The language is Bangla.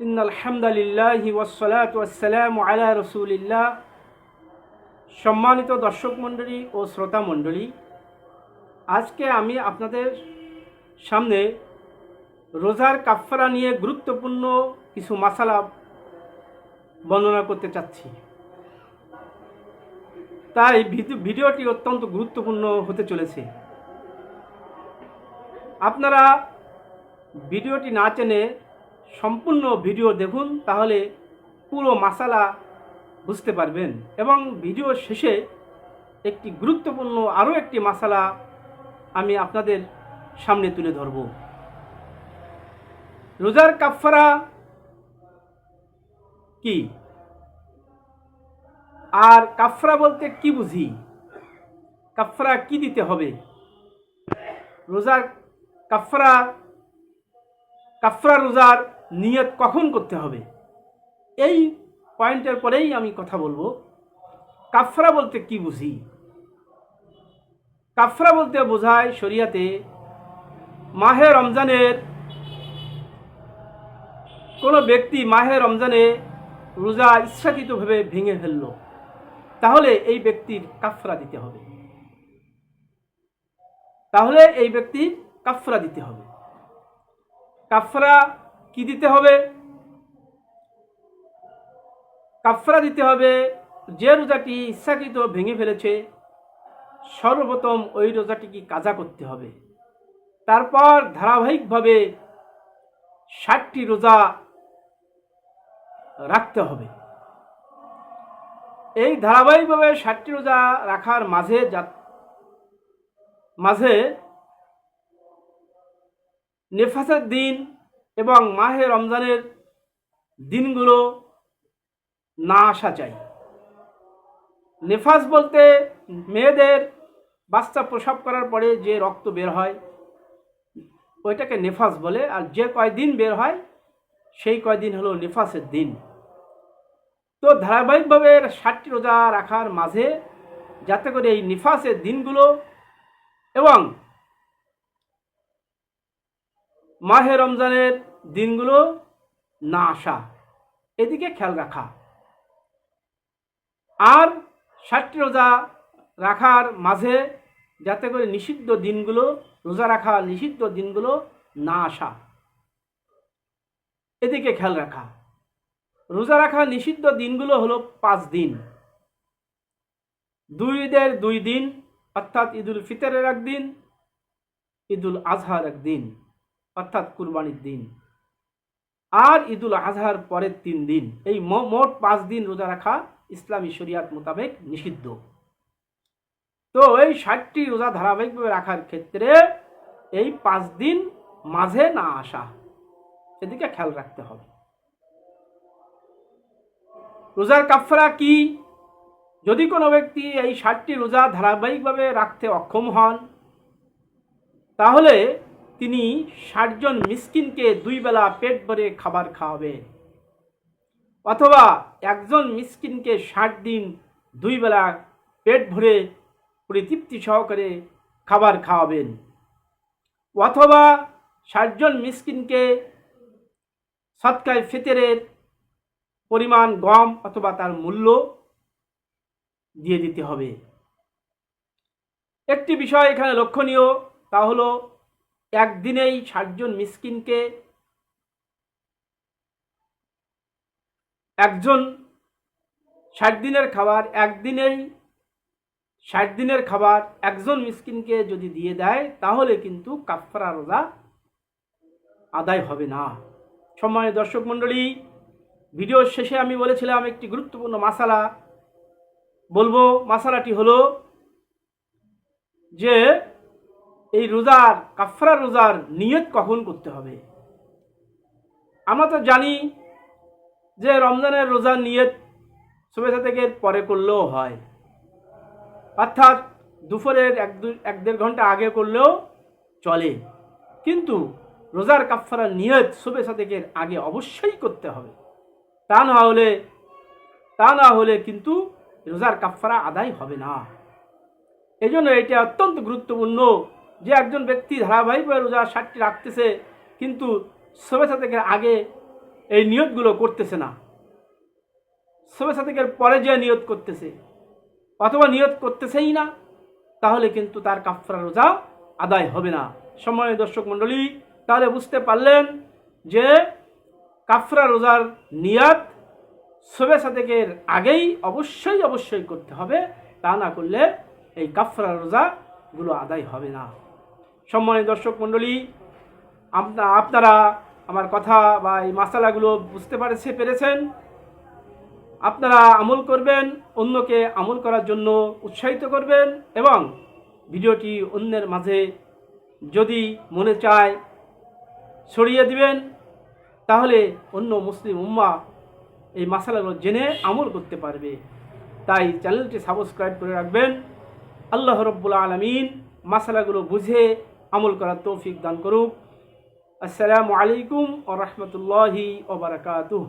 ইন আলহামদুলিল্লাহি ওয়াসসালাত ওয়াসসালামু আলা রসুলিল্লাহ। সম্মানিত দর্শক মণ্ডলী ও শ্রোতা মণ্ডলী, আজকে আমি আপনাদের সামনে রোজার কাফফারা নিয়ে গুরুত্বপূর্ণ কিছু মাসালা বর্ণনা করতে চাচ্ছি। তাই ভিডি- ভিডিওটি অত্যন্ত গুরুত্বপূর্ণ হতে চলেছে। আপনারা ভিডিওটি না চেনে সম্পূর্ণ ভিডিও দেখুন, তাহলে পুরো মাসালা বুঝতে পারবেন। এবং ভিডিও শেষে একটি গুরুত্বপূর্ণ আরও একটি মাসালা আমি আপনাদের সামনে তুলে ধরব। রোজার কাফফারা কি? আর কাফরা বলতে কি বুঝি? কাফরা কি দিতে হবে? রোজার কাফরা কাফরা রোজার নিয়ত কখন করতে হবে? এই পয়েন্টের পরেই আমি কথা বলব। কাফরা বলতে কি বুঝি? কাফরা বলতে বোঝায় শরিয়াতে মাহে রমজানের কোনো ব্যক্তি মাহে রমজানে রোজা ইচ্ছাকৃতভাবে ভেঙে ফেলল, তাহলে এই ব্যক্তির কাফরা দিতে হবে। তাহলে এই ব্যক্তির কাফরা দিতে হবে। কাফরা কি দিতে হবে? কাফরা দিতে হবে, যে রোজাটি ইচ্ছাকৃত ভেঙে ফেলেছে, সর্বপ্রথম ওই রোজাটিকে কাজা করতে হবে। তারপর ধারাবাহিকভাবে ষাটটি রোজা রাখতে হবে। এই ধারাবাহিকভাবে ষাটটি রোজা রাখার মাঝে মাঝে নেফাসের দিন এবং মাহে রমজানের দিনগুলো না আসা চাই। নেফাস বলতে মেয়েদের বাচ্চা প্রসব করার পরে যে রক্ত বের হয়, ওইটাকে নেফাস বলে, আর যে কয়দিন বের হয়, সেই কয়দিন হলো নেফাসের দিন। তো ধারাবাহিকভাবে ষাটটি রোজা রাখার মাঝে যাতে করে এই নিফাসের দিনগুলো এবং মাহে রমজানের দিনগুলো না আসা। এদিকে খেয়াল রাখা। আর ষাটটি রোজা রাখার মাঝে যাতে করে নিষিদ্ধ দিনগুলো, রোজা রাখা নিষিদ্ধ দিনগুলো না আসা। এদিকে খেয়াল রাখা। রোজা রাখা নিষিদ্ধ দিনগুলো হলো পাঁচ দিন। দুই ঈদের দুই দিন, অর্থাৎ ঈদুল ফিতরের একদিন, ঈদুল আজহার একদিন। অর্থাৎ কুরবানির দিন। আর ঈদুল আজহার পরের তিন দিন, এই মোট পাঁচ দিন রোজা রাখা ইসলামী শরিয়াত মোতাবেক নিষিদ্ধ। তো এই ষাটটি রোজা ধারাবাহিকভাবে রাখার ক্ষেত্রে এই পাঁচ দিন মাঝে না আসা সেদিকে খেয়াল রাখতে হবে। রোজার কাফরা কি? যদি কোনো ব্যক্তি এই ষাটটি রোজা ধারাবাহিকভাবে রাখতে অক্ষম হন, তাহলে তিনি ষাটজন মিসকিনকে দুই বেলা পেট ভরে খাবার খাওয়াবেন। অথবা একজন মিসকিনকে ষাট দিন দুই বেলা পেট ভরে পরিতৃপ্তি সহকারে খাবার খাওয়াবেন। অথবা ষাটজন মিসকিনকে সৎকায় ফিতরের পরিমাণ গম অথবা তার মূল্য দিয়ে দিতে হবে। একটি বিষয় এখানে লক্ষণীয়, তা হলো একদিনেই ষাটজন মিসকিনকে, একজন ষাট দিনের খাবার, একদিনেই ষাট দিনের খাবার একজন মিসকিনকে যদি দিয়ে দেয়, তাহলে কিন্তু কাফারা রোজা আদায় হবে না। সম্মানিত দর্শক মণ্ডলী ভিডিওর শেষে আমি বলেছিলাম একটি গুরুত্বপূর্ণ মাসালা। বলব, মাসালাটি হলো যে রোজার কাফরা রোজার নিয়ত কখন করতে হবে? আমরা তো জানি যে রমজানের রোজার নিয়ত শুভেচ্ছা থেকে পরে করলেও হয়। অর্থাৎ দুপুরের এক দু, এক দেড় ঘণ্টা আগে করলেও চলে। কিন্তু রোজার কাফারার নিয়ত শুভেচ্ছা থেকে আগে অবশ্যই করতে হবে। তা না হলে, তা না হলে কিন্তু রোজার কাফারা আদায় হবে না। এই জন্য এটা অত্যন্ত গুরুত্বপূর্ণ যে একজন ব্যক্তি ধারাবাহিকভাবে রোজা ষাটটি রাখতেছে, কিন্তু শুভেচ্ছা থেকে আগে এই নিয়তগুলো করতেছে না। সবে সাদেকের পরে যে নিয়ত করতেছে, অথবা নিয়ত করতেছেই না, তাহলে কিন্তু তার কাফরা রোজা আদায় হবে না। সম্মানীয় দর্শক মণ্ডলী, তাহলে বুঝতে পারলেন যে কাফরা রোজার নিয়াত সবে সাদেকের আগেই অবশ্যই অবশ্যই করতে হবে। তা না করলে এই কাফরা রোজাগুলো আদায় হবে না। সম্মানীয় দর্শক মণ্ডলী আপনারা আমার কথা বা এই মশালাগুলো বুঝতে পারেছে, পেরেছেন? আপনারা আমল করবেন, অন্যকে আমল করার জন্য উৎসাহিত করবেন এবং ভিডিওটি অন্যের মাঝে যদি মনে চায় ছড়িয়ে দিবেন, তাহলে অন্য মুসলিম উম্মা এই মশালাগুলো জেনে আমল করতে পারবে। তাই চ্যানেলটি সাবস্ক্রাইব করে রাখবেন। আল্লাহ রব্বুল আলমিন মশালাগুলো বুঝে আমল করার তৌফিক দান করুক। আসসালামু আলাইকুম ও রহমতুল্লাহি ওবরাকাতুহ